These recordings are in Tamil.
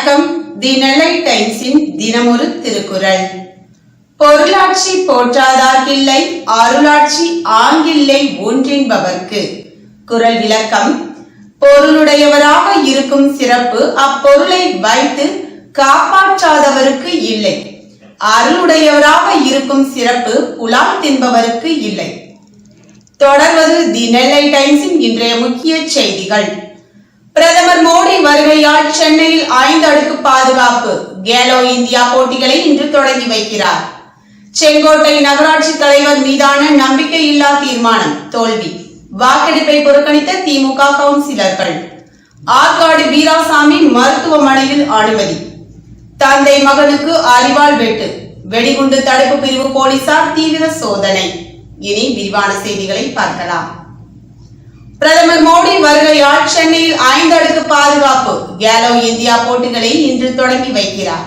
வணக்கம். தி நெல்லை டைம்ஸின் தினமொரு திருக்குறள். பொருளாட்சி போற்றாதார்கில்லை அருளாட்சி ஆங்கில்லை ஒன்றின்பவர்க்கு. குரல் விளக்கம். பொருளுடையவராக இருக்கும் சிறப்பு அப்பொருளை வைத்து காப்பாற்றாதவருக்கு இல்லை. அருளுடையவராக இருக்கும் சிறப்பு புலால் தின்பவருக்கு இல்லை. தொடர்வது தி நெல்லை டைம்ஸின் இன்றைய முக்கிய செய்திகள். பிரதமர் மோடி வருகையால் சென்னையில் ஐந்து அடுக்கு பாதுகாப்பு கேலோ இந்தியா போட்டிகளை இன்று தொடங்கி வைக்கிறார். செங்கோட்டை நகராட்சி தலைவர் மீதான நம்பிக்கையில்லா தீர்மானம் தோல்வி. வாக்கெடுப்பை புறக்கணித்த திமுக கவுன்சிலர்கள். ஆற்காடு வீராசாமி மருத்துவமனையில் அனுமதி தந்தை மகனுக்கு அறிவால் வெட்டு. வெடிகுண்டு தடுப்பு பிரிவு போலீசார் தீவிர சோதனை. இனி விரிவான செய்திகளை பார்க்கலாம். பிரதமர் மோடி வருகையால் சென்னையில் ஐந்து அடுக்கு பாதுகாப்பு கேலோ இந்தியா போட்டிகளை இன்று தொடங்கி வைக்கிறார்.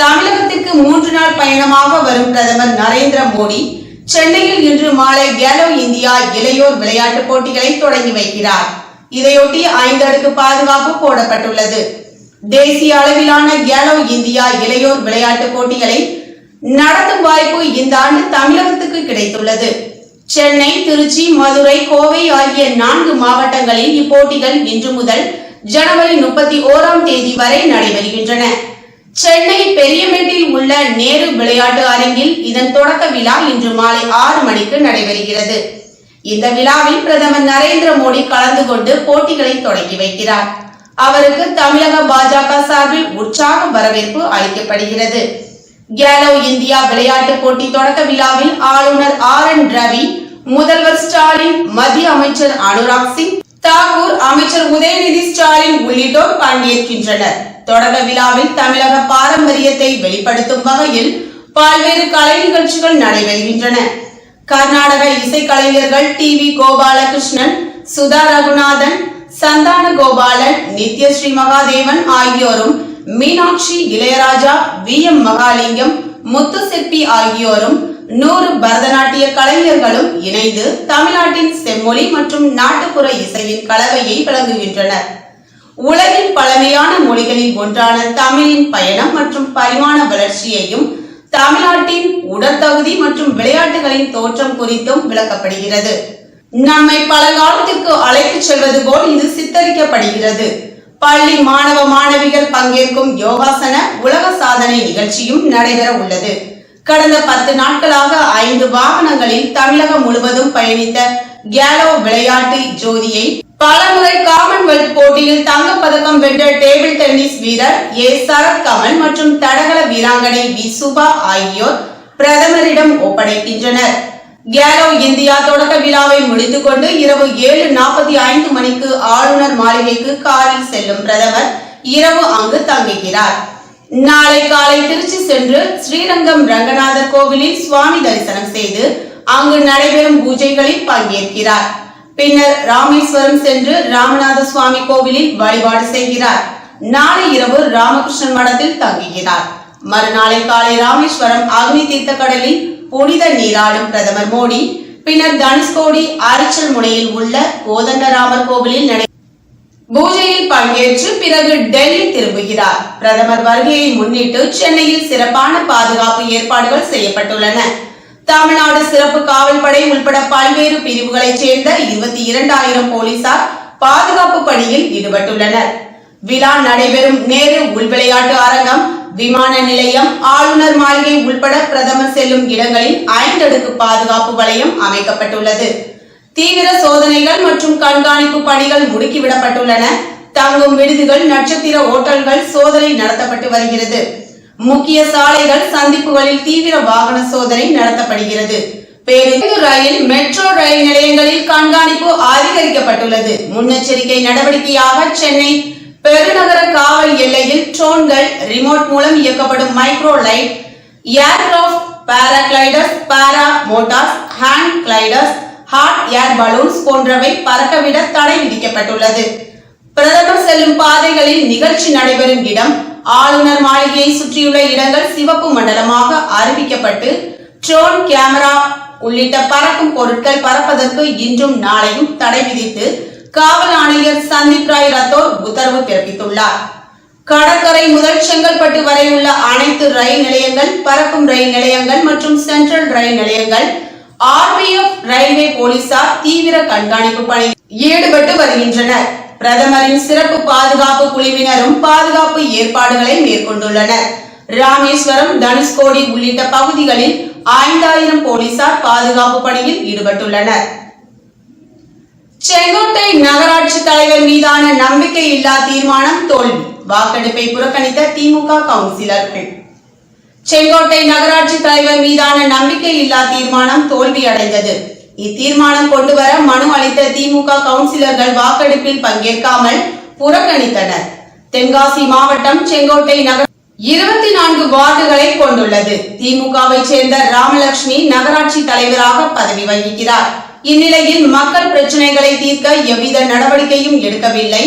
தமிழகத்திற்கு மூன்று நாள் பயணமாக வரும் பிரதமர் நரேந்திர மோடி சென்னையில் இன்று மாலை கேலோ இந்தியா இளையோர் விளையாட்டுப் போட்டிகளை தொடங்கி வைக்கிறார். இதையொட்டி ஐந்து அடுக்கு பாதுகாப்பு போடப்பட்டுள்ளது. தேசிய அளவிலான கேலோ இந்தியா இளையோர் விளையாட்டுப் போட்டிகளை நடத்தும் வாய்ப்பு இந்த ஆண்டு தமிழகத்துக்கு கிடைத்துள்ளது. சென்னை திருச்சி மதுரை கோவை ஆகிய நான்கு மாவட்டங்களில் இப்போட்டிகள் இன்று முதல் ஜனவரி முப்பத்தி ஓராம் தேதி வரை நடைபெறுகின்றன. சென்னை பெரியமேட்டில் உள்ள நேரு விளையாட்டு அரங்கில் இதன் தொடக்க விழா இன்று மாலை ஆறு மணிக்கு நடைபெறுகிறது. இந்த விழாவில் பிரதமர் நரேந்திர மோடி கலந்து கொண்டு போட்டிகளை தொடங்கி வைக்கிறார். அவருக்கு தமிழக பாஜக சார்பில் உற்சாக வரவேற்பு அளிக்கப்படுகிறது. கேலோ இந்தியா விளையாட்டு போட்டி தொடக்க விழாவில் ஆளுநர் ஆர் என் ரவி முதல்வர் ஸ்டாலின் மத்திய அமைச்சர் அனுராக் சிங் தாக்கூர் அமைச்சர் உதயநிதி ஸ்டாலின் உள்ளிட்டோர் பங்கேற்கின்றனர். தொடக்க விழாவில் தமிழக பாரம்பரியத்தை வெளிப்படுத்தும் வகையில் பல்வேறு கலை நிகழ்ச்சிகள் நடைபெறுகின்றன. கர்நாடக இசைக்கலைஞர்கள் டி. வி. கோபாலகிருஷ்ணன் சுதா ரகுநாதன் சந்தான கோபாலன் நித்யஸ்ரீ மகாதேவன் ஆகியோரும் மீனாட்சி இளையராஜா வி. எம். மகாலிங்கம் முத்துசிற்பி ஆகியோரும் நூறு பரதநாட்டிய கலைஞர்களும் இணைந்து தமிழ்நாட்டின் செம்மொழி மற்றும் நாட்டுப்புற இசையின் கலவையை வழங்குகின்றனர் உலகின் பழமையான மொழிகளில் ஒன்றான தமிழின் பயணம் மற்றும் பரிமாண வளர்ச்சியையும் தமிழ்நாட்டின் உடற்தகுதி மற்றும் விளையாட்டுகளின் தோற்றம் குறித்தும் விளக்கப்படுகிறது. நம்மை பல காலத்திற்கு அழைத்துச் செல்வது போல் இது சித்தரிக்கப்படுகிறது. பள்ளி மாணவ மாணவிகள் பங்கேற்கும் யோகாசன உலக சாதனை நிகழ்ச்சியும் நடைபெற உள்ளது. கடந்த பத்து நாட்களாக ஐந்து வாகனங்களில் தமிழகம் முழுவதும் பயணித்த கேலோ விளையாட்டு ஜோதியை பலமுறை காமன்வெல்த் போட்டியில் தங்கப்பதக்கம் வென்ற டேபிள் டென்னிஸ் வீரர் ஏ. சரத் கமல் மற்றும் தடகள வீராங்கனை வி. சுபா ஆகியோர் பிரதமரிடம் ஒப்படைக்கின்றனர். கேலோ இந்தியா தொடக்க விழாவை முடித்துக் கொண்டு இரவு ஏழு நாற்பத்தி ஐந்து மணிக்கு ஆளுநர் மாளிகைக்கு காரில் செல்லும் பிரதமர் இரவு அங்கு தங்குகிறார். நாளை காலை திருச்சி சென்று ஸ்ரீரங்கம் ரங்கநாதர் கோவிலில் சுவாமி தரிசனம் செய்து அங்கு நடைபெறும் பூஜைகளில் பங்கேற்கிறார். பின்னர் ராமேஸ்வரம் சென்று ராமநாத சுவாமி கோவிலில் வழிபாடு செய்கிறார். நாளை இரவு ராமகிருஷ்ணன் மடத்தில் தங்குகிறார். மறுநாளை காலை ராமேஸ்வரம் அக்னி தீர்த்த கடலில் புனித நீராடும் பிரதமர் மோடி பின்னர் தனுஷ்கோடி அரிச்சல் முனையில் உள்ள கோதண்டராமர் கோவிலில் நடை பூஜையில் பங்கேற்று பிறகு டெல்லி திரும்புகிறார். பிரதமர் வருகையை முன்னிட்டு சென்னையில் சிறப்பான பாதுகாப்பு ஏற்பாடுகள் செய்யப்பட்டுள்ளன. தமிழ்நாடு சிறப்பு காவல்படை உள்பட பல்வேறு பிரிவுகளைச் சேர்ந்த இருபத்தி இரண்டாயிரம் போலீசார் பாதுகாப்பு பணியில் ஈடுபட்டுள்ளனர். விழா நடைபெறும் நேரு உள்விளையாட்டு அரங்கம் விமான நிலையம் ஆளுநர் மாளிகை உள்பட பிரதமர் செல்லும் இடங்களில் ஐந்தடுக்கு பாதுகாப்பு வளையம் அமைக்கப்பட்டுள்ளது. தீவிர சோதனைகள் மற்றும் கண்காணிப்பு பணிகள் முடுக்கிவிடப்பட்டுள்ளன. தங்கும் விடுதிகள் நட்சத்திர ஓட்டல்கள் சோதனை நடத்தப்பட்டு வருகிறது. முக்கிய சாலைகள் சந்திப்புகளில் தீவிர வாகன சோதனை நடத்தப்படுகிறது. பேருந்து ரயில் மெட்ரோ ரயில் நிலையங்களில் கண்காணிப்பு அதிகரிக்கப்பட்டுள்ளது. முன்னெச்சரிக்கை நடவடிக்கையாக சென்னை பெருநகர காவல் எல்லையில் ட்ரோன்கள் ரிமோட் மூலம் இயக்கப்படும் micro light aircraft paragliders para motors hand gliders hot air balloons போன்றவை பறக்கவிட தடை விதிக்கப்பட்டுள்ளது. பிரதமர் செல்லும் பாதைகளில் நிகழ்ச்சி நடைபெறும் இடம் ஆளுநர் மாளிகையை சுற்றியுள்ள இடங்கள் சிவப்பு மண்டலமாக அறிவிக்கப்பட்டு ட்ரோன் கேமரா உள்ளிட்ட பறக்கும் பொருட்கள் பறப்பதற்கு இன்றும் நாளையும் தடை விதித்து காவல் ஆணையர் சந்தீப் ராய் ரத்தோர் உத்தரவு பிறப்பித்துள்ளார். கடற்கரை முதல் செங்கல்பட்டு வரை உள்ள அனைத்து ரயில் நிலையங்கள் பறக்கும் ரயில் நிலையங்கள் மற்றும் சென்ட்ரல் ரயில் நிலையங்கள் ஆர்பிஎஃப் ரயில்வே போலீசார் தீவிர கண்காணிப்பு பணியில் ஈடுபட்டு வருகின்றனர். பிரதமரின் சிறப்பு பாதுகாப்பு குழுவினரும் பாதுகாப்பு ஏற்பாடுகளை மேற்கொண்டுள்ளனர். ராமேஸ்வரம் தனுஷ்கோடி உள்ளிட்ட பகுதிகளில் ஐந்தாயிரம் போலீசார் பாதுகாப்பு பணியில் ஈடுபட்டுள்ளனர். செங்கோட்டை நகராட்சி தலைவர் மீதான நம்பிக்கை இல்லா தீர்மானம் தோல்வி. வாக்கெடுப்பை புறக்கணித்த திமுக கவுன்சிலர்கள். செங்கோட்டை நகராட்சி தலைவர் மீதான நம்பிக்கை இல்லா தீர்மானம் தோல்வியடைந்தது. இத்தீர்மானம் கொண்டுவர மனு அளித்த திமுக கவுன்சிலர்கள் வாக்கெடுப்பில் பங்கேற்காமல் புறக்கணித்தனர். தென்காசி மாவட்டம் செங்கோட்டை நகர் இருபத்தி நான்கு வார்டுகளை கொண்டுள்ளது. திமுகவை சேர்ந்த ராமலட்சுமி நகராட்சி தலைவராக பதவி வகிக்கிறார். இந்நிலையில் மக்கள் பிரச்சனைகளை தீர்க்க எவ்வித நடவடிக்கையும் எடுக்கவில்லை.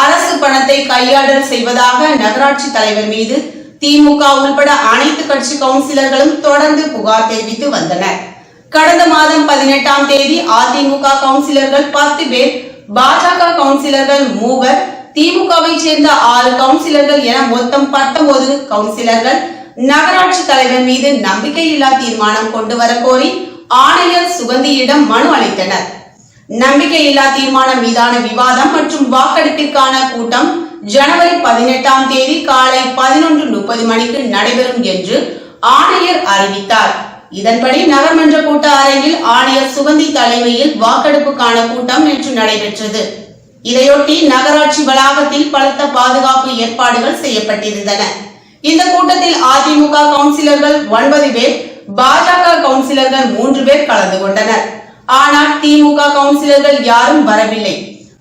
அரசு பணத்தை கையாடல் செய்வதாக நகராட்சி தலைவர் மீது திமுக உள்பட அனைத்து கட்சி கவுன்சிலர்களும் தொடர்ந்து புகார் தெரிவித்து வந்தனர். கடந்த மாதம் பதினெட்டாம் தேதி அதிமுக கவுன்சிலர்கள் பத்து பேர் பாஜக கவுன்சிலர்கள் மூவர் திமுகவை சேர்ந்த ஆறு கவுன்சிலர்கள் என மொத்தம் பத்தொன்பது கவுன்சிலர்கள் நகராட்சி தலைவர் மீது நம்பிக்கையில்லா தீர்மானம் கொண்டு வர கோரி ஆணையர் சுகந்தியிடம் மனு அளித்தனர். நம்பிக்கையில்லா தீர்மானம் மீதான விவாதம் மற்றும் வாக்கெடுப்பிற்கான கூட்டம் ஜனவரி பதினெட்டாம் தேதி காலை பதினொன்று முப்பது மணிக்கு நடைபெறும் என்று ஆணையர் அறிவித்தார். இதன்படி நகர்மன்ற கூட்ட அரங்கில் ஆணையர் சுகந்தி தலைமையில் வாக்கெடுப்புக்கான கூட்டம் நேற்று நடைபெற்றது. இதையொட்டி நகராட்சி வளாகத்தில் பலத்த பாதுகாப்பு ஏற்பாடுகள் செய்யப்பட்டிருந்தன. இந்த கூட்டத்தில் அதிமுக கவுன்சிலர்கள் ஒன்பது பேர் பாஜக கவுன்சிலர்கள் மூன்று பேர் கலந்து கொண்டனர். ஆனால் திமுக கவுன்சிலர்கள் யாரும் வரவில்லை.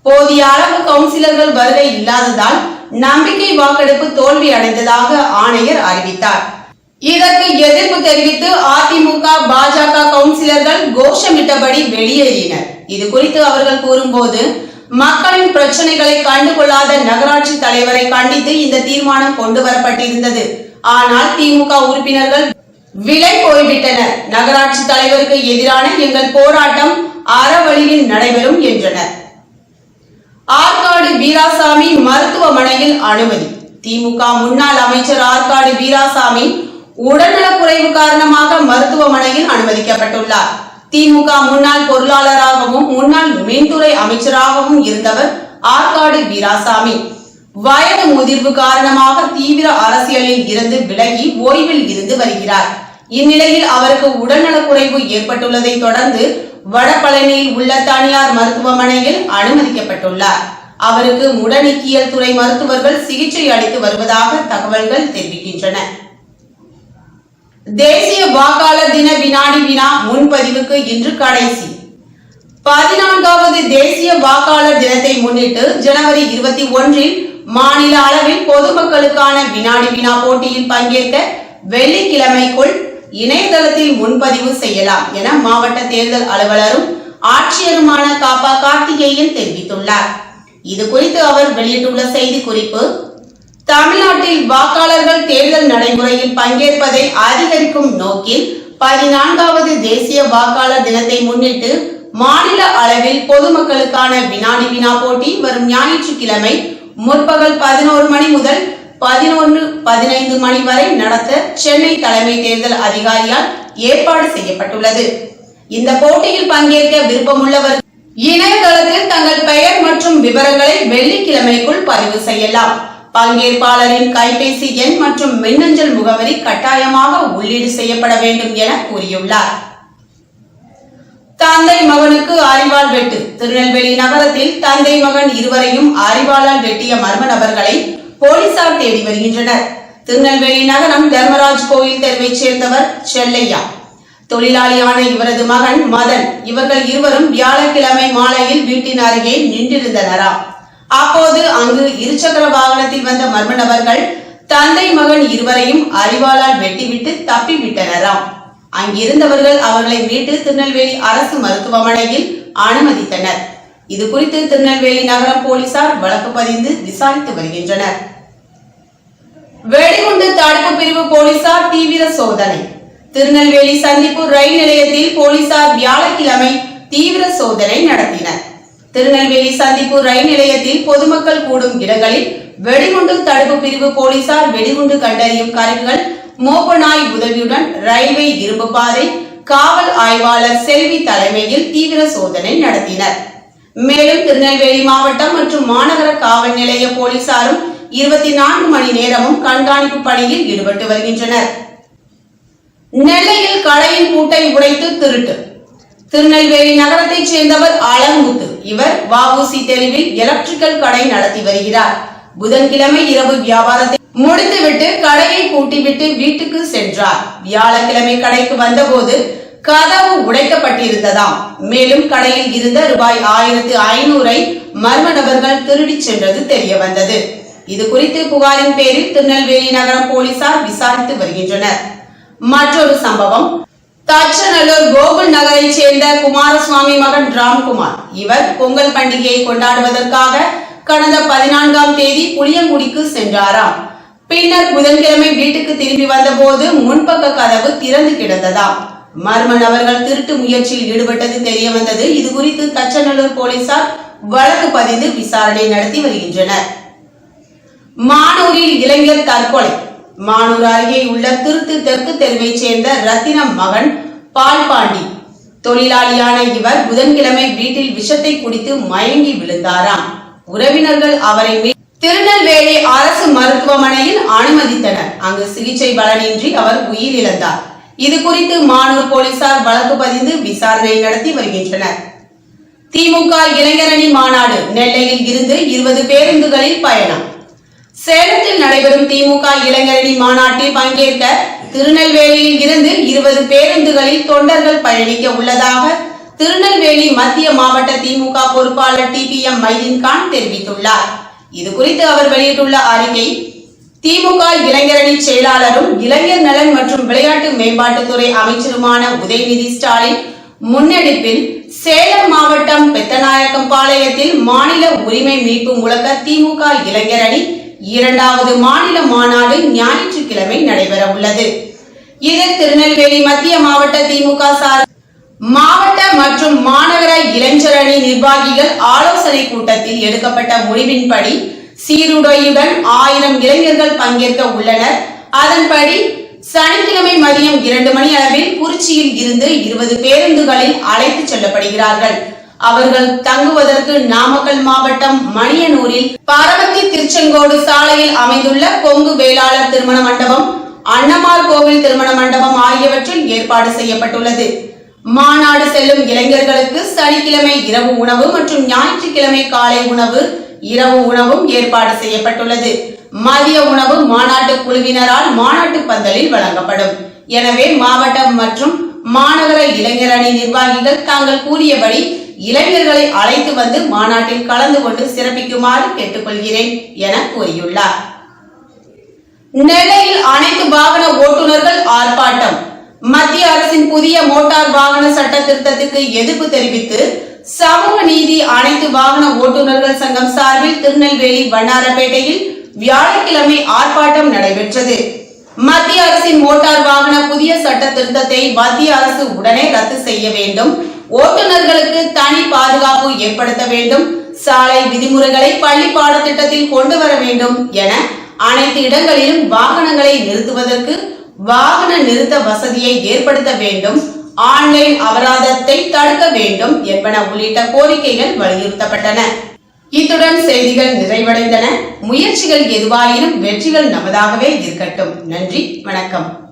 போதிய அளவு கவுன்சிலர்கள் வருகை இல்லாததால் நம்பிக்கை வாக்கெடுப்பு தோல்வி அடைந்ததாக ஆணையர் அறிவித்தார். இதற்கு எதிர்ப்பு தெரிவித்து அதிமுக பாஜக கவுன்சிலர்கள் கோஷமிட்டபடி வெளியேறினர். இது குறித்து அவர்கள் கூறும்போது மக்களின் பிரச்சனைகளை கண்டுகொள்ளாத நகராட்சி தலைவரை கண்டித்து இந்த தீர்மானம் கொண்டு வரப்பட்டிருந்தது ஆனால் திமுக உறுப்பினர்கள் விலை போய்விட்டனர் நகராட்சி தலைவருக்கு எதிரான எங்கள் போராட்டம் அறவழியில் நடைபெறும் என்றனர். ஆற்காடு வீராசாமி மருத்துவமனையில் அனுமதி. திமுக முன்னாள் அமைச்சர் ஆற்காடு வீராசாமி உடல்நலக்குறைவு காரணமாக மருத்துவமனையில் அனுமதிக்கப்பட்டுள்ளார். திமுக முன்னாள் பொருளாளராகவும் முன்னாள் மின்துறை அமைச்சராகவும் இருந்தவர் ஆற்காடு வீராசாமி. வயது முதிர்வு காரணமாக தீவிர அரசியலில் இருந்து விலகி ஓய்வில் இருந்து வருகிறார். இந்நிலையில் அவருக்கு உடல்நலக்குறைவு ஏற்பட்டுள்ளதை தொடர்ந்து வடபழனியில் உள்ள தனியார் மருத்துவமனையில் அனுமதிக்கப்பட்டுள்ளார். அவருக்கு முடநீக்கியல் துறை மருத்துவர்கள் சிகிச்சை அளித்து வருவதாக தகவல்கள் தெரிவிக்கின்றன. தேசிய வாக்காளர் தின வினாடி வினா முன்பதிவுக்கு இன்று கடைசி. பதினான்காவது தேசிய வாக்காளர் தினத்தை முன்னிட்டு ஜனவரி இருபத்தி ஒன்றில் மாநில அளவில் பொதுமக்களுக்கான வினாடி வினா போட்டியில் பங்கேற்க வெள்ளிக்கிழமைக்குள் இணையதளத்தில் முன்பதிவு செய்யலாம் என மாவட்ட தேர்தல் அலுவலரும் ஆட்சியருமான காப்பா கார்த்திகேயன் தெரிவித்துள்ளார். இது குறித்து அவர் வெளியிட்டுள்ள செய்தி குறிப்பு தமிழ்நாட்டில் வாக்காளர்கள் தேர்தல் நடைமுறையில் பங்கேற்பதை அதிகரிக்கும் நோக்கில் பதினான்காவது தேசிய வாக்காளர் தினத்தை முன்னிட்டு மாநில அளவில் பொதுமக்களுக்கான வினாடி வினா போட்டி வரும் ஞாயிற்றுக்கிழமை முற்பகல் பதினோரு மணி முதல் பதினொன்று பதினைந்து மணி வரை நடத்த சென்னை தலைமை தேர்தல் அதிகாரியால் ஏற்பாடு செய்யப்பட்டுள்ளது. இந்த போட்டியில் பங்கேற்க விருப்பமுள்ளவர் இணையதளத்தில் தங்கள் பெயர் மற்றும் விவரங்களை வெள்ளிக்கிழமைக்குள் பதிவு செய்யலாம். பங்கேற்பாளரின் கைபேசி எண் மற்றும் மின்னஞ்சல் முகவரி கட்டாயமாக உள்ளீடு செய்யப்பட வேண்டும் என கூறியுள்ளார். தந்தை மகனுக்கு அறிவால் வெட்டு. திருநெல்வேலி நகரத்தில் தந்தை மகன் இருவரையும் அறிவாளால் வெட்டிய மர்ம நபர்களை போலீசார் தேடி வருகின்றனர். திருநெல்வேலி நகரம் தர்மராஜ் கோயில் தெருவைச் சேர்ந்தவர் செல்லையா. தொழிலாளியான இவரது மகன் மதன். இவர்கள் இருவரும் வியாழக்கிழமை மாலையில் வீட்டின் அருகே நின்றிருந்தனராம் அப்போது அங்கு இருசக்கர வாகனத்தில் வந்த மர்ம நபர்கள் தந்தை மகன் இருவரையும் அறிவாளால் வெட்டிவிட்டு தப்பிவிட்டனராம் அங்கிருந்தவர்கள் அவர்களை மீட்டு திருநெல்வேலி அரசு மருத்துவமனையில் அனுமதித்தனர். இது குறித்து திருநெல்வேலி நகரம் போலீசார் வழக்கு பதிந்து விசாரித்து வருகின்றனர். வெடிகுண்டு தடுப்பு பிரிவு போலீசார் தீவிர சோதனை. திருநெல்வேலி சந்திப்பூர் ரயில் நிலையத்தில் போலீசார் வியாழக்கிழமை தீவிர சோதனை நடத்தினர். திருநெல்வேலி சந்திப்பூர் ரயில் நிலையத்தில் பொதுமக்கள் கூடும் இடங்களில் வெடிகுண்டு தடுப்பு பிரிவு போலீசார் வெடிகுண்டு கண்டறியும் கருவிகள் மோப்ப நாய் உதவியுடன் ரயில்வே இரும்பு பாதை காவல் ஆய்வாளர் செல்வி தலைமையில் தீவிர சோதனை நடத்தினர். மேலும் திருநெல்வேலி மாவட்டம் மற்றும் மாநகர காவல் நிலைய போலீசாரும் இருபத்தி நான்கு மணி நேரமும் கண்காணிப்பு பணியில் ஈடுபட்டு வருகின்றனர். நெல்லையில் கடையின் பூட்டை உடைத்து திருட்டு. திருநெல்வேலி நகரத்தைச் சேர்ந்தவர் அலங்குத்து இவர் வஉசி தெருவில் எலக்ட்ரிக்கல் கடை நடத்தி வருகிறார். புதன்கிழமை இரவு வியாபாரத்தை முடித்துவிட்டு கடையை பூட்டிவிட்டு வீட்டுக்கு சென்றார். வியாழக்கிழமை கடைக்கு வந்தபோது கதவு உடைக்கப்பட்டிருந்ததாம். மேலும் கடையில் இருந்த ரூபாய் ஆயிரத்து ஐநூறை மர்ம நபர்கள் திருடிச் சென்றது தெரிய வந்தது இது குறித்து புகாரின் பேரில் திருநெல்வேலி நகரம் போலீசார் விசாரித்து வருகின்றனர். மற்றொரு சம்பவம். தச்சநல்லூர் கோகுல் நகரைச் சேர்ந்த குமாரசுவாமி மகன் ராம்குமார். இவர் பொங்கல் பண்டிகையை கொண்டாடுவதற்காக கடந்த பதினான்காம் தேதி புளியங்குடிக்கு சென்றாராம். பின்னர் புதன்கிழமை வீட்டுக்கு திரும்பி வந்தபோது முன்பக்க கதவு திறந்து கிடந்ததாம். மர்ம நபர்கள் திருட்டு முயற்சியில் ஈடுபட்டது தெரிய வந்தது. இது குறித்து தச்சநல்லூர் போலீசார் வழக்கு பதிந்து விசாரணை நடத்தி வருகின்றனர். மானூரில் இளைஞர் தற்கொலை மானூர் அருகே உள்ள திருத்து தெற்கு தெருவைச் சேர்ந்த ரத்தினம் மகன் பால்பாண்டி தொழிலாளியான இவர் புதன்கிழமை வீட்டில் விஷத்தை குடித்து மயங்கி விழுந்தாராம். உறவினர்கள் அவரை திருநெல்வேலி அரசு மருத்துவமனையில் அனுமதித்தனர். அங்கு சிகிச்சை பலனின்றி அவர் உயிரிழந்தார். இது குறித்து மானூர் போலீசார் வழக்கு பதிந்து விசாரணை நடத்தி வருகின்றனர். திமுக இளைஞரணி மாநாடு. நெல்லையில் இருந்து இருபது பேருந்துகளில் பயணம். சேலத்தில் நடைபெறும் திமுக இளைஞரணி மாநாட்டில் பங்கேற்க திருநெல்வேலியில் இருந்து இருபது பேருந்துகளில் தொண்டர்கள் பயணிக்க உள்ளதாக திருநெல்வேலி மத்திய மாவட்ட திமுக பொறுப்பாளர் டி பி எம் மைதீன்கான் தெரிவித்துள்ளார். இது குறித்து அவர் வெளியிட்டுள்ள அறிக்கை திமுக இளைஞரணி செயலாளரும் இளைஞர் நலன் மற்றும் விளையாட்டு மேம்பாட்டுத்துறை அமைச்சருமான உதயநிதி ஸ்டாலின் முன்னெடுப்பில் சேலம் மாவட்டம் பெத்தநாயக்கம் பாளையத்தில் மாநில உரிமை மீட்பு முழக்க திமுக இளைஞரணி இரண்டாவது மாநில மாநாடு ஞாயிற்றுக்கிழமை நடைபெற உள்ளது இது திருநெல்வேலி மத்திய மாவட்ட திமுக சார் மாவட்ட மற்றும் மாநகர இளைஞரணி நிர்வாகிகள் ஆலோசனை கூட்டத்தில் எடுக்கப்பட்ட முடிவின்படி சீருடையுடன் ஆயிரம் இளைஞர்கள் பங்கேற்க உள்ளனர். அதன்படி சனிக்கிழமை மதியம் இரண்டு மணி அளவில் குறிச்சியில் இருந்து இருபது பேருந்துகளில் அழைத்துச் செல்லப்படுகிறார்கள். அவர்கள் தங்குவதற்கு நாமக்கல் மாவட்டம் மணியனூரில் பரவ செங்கோடு சாலையில் அமைந்துள்ள கொங்கு வேளாளர் திருமண மண்டபம் அன்னமார் கோவில் திருமண மண்டபம் ஆகியவற்றில் ஏற்பாடு செய்யப்பட்டுள்ளது. மாநாடு செல்லும் இளைஞர்களுக்கு சனிக்கிழமை இரவு உணவு மற்றும் ஞாயிற்றுக்கிழமை காலை உணவு இரவு உணவும் ஏற்பாடு செய்யப்பட்டுள்ளது. மதிய உணவு மாநாட்டு குழுவினரால் மாநாட்டு பந்தலில் வழங்கப்படும். எனவே மாவட்டம் மற்றும் மாநகர இளைஞரணி நிர்வாகிகள் தாங்கள் கூறியபடி இளைஞர்களை அழைத்து வந்து மாநாட்டில் கலந்து கொண்டு சிறப்பிக்குமாறு கேட்டுக்கொள்கிறேன் என கூறியுள்ளார். நெல்லையில் அனைத்து வாகன ஓட்டுநர்கள் ஆர்ப்பாட்டம். மத்திய அரசின் புதிய மோட்டார் வாகன சட்ட திருத்தத்துக்கு எதிர்ப்பு தெரிவித்து சமூக நீதி அனைத்து வாகன ஓட்டுநர்கள் சங்கம் சார்பில் திருநெல்வேலி வண்ணாரப்பேட்டையில் வியாழக்கிழமை ஆர்ப்பாட்டம் நடைபெற்றது. மத்திய அரசின் மோட்டார் வாகன புதிய சட்ட திருத்தத்தை மத்திய அரசு உடனே ரத்து செய்ய வேண்டும். ஓட்டுநர்களுக்கு தனி பாதுகாப்பு ஏற்படுத்த வேண்டும். சாலை விதிமுறைகளை பள்ளி பாடத்திட்டத்தில் கொண்டு வர வேண்டும் என அனைத்து இடங்களிலும் வாகனங்களை நிறுத்துவதற்கு வாகன நிறுத்த வசதியை ஏற்படுத்த வேண்டும். ஆன்லைன் அபராதத்தை தடுக்க வேண்டும் என்பன உள்ளிட்ட கோரிக்கைகள் வலியுறுத்தப்பட்டன. இத்துடன் செய்திகள் நிறைவடைந்தன. முயற்சிகள் எதுவாயினும் வெற்றிகள் நமதாகவே இருக்கட்டும். நன்றி வணக்கம்.